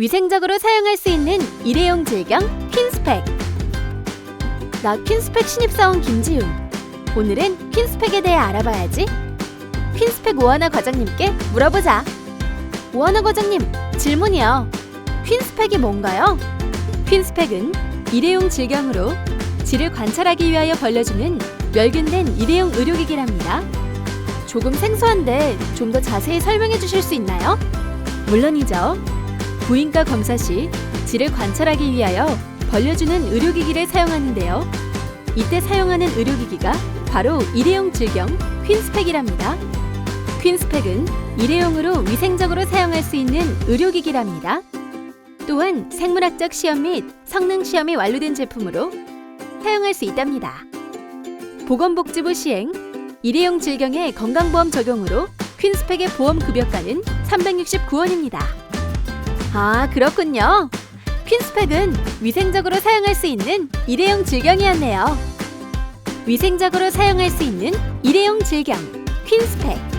위생적으로 사용할 수 있는 일회용 질경 퀸스팩. 나 퀸스팩 신입사원 김지훈. 오늘은 퀸스팩에 대해 알아봐야지. 퀸스팩 오하나 과장님께 물어보자. 오하나 과장님, 질문이요. 퀸스팩이 뭔가요? 퀸스팩은 일회용 질경으로 질을 관찰하기 위하여 벌려주는 멸균된 일회용 의료기기랍니다. 조금 생소한데 좀 더 자세히 설명해 주실 수 있나요? 물론이죠. 부인과 검사 시 질을 관찰하기 위하여 벌려주는 의료기기를 사용하는데요. 이때 사용하는 의료기기가 바로 일회용 질경 퀸스팩이랍니다. 퀸스팩은 일회용으로 위생적으로 사용할 수 있는 의료기기랍니다. 또한 생물학적 시험 및 성능 시험이 완료된 제품으로 사용할 수 있답니다. 보건복지부 시행 일회용 질경의 건강보험 적용으로 퀸스팩의 보험 급여가는 369원입니다. 아, 그렇군요. 퀸스팩은 위생적으로 사용할 수 있는 일회용 질경이었네요. 위생적으로 사용할 수 있는 일회용 질경 퀸스팩.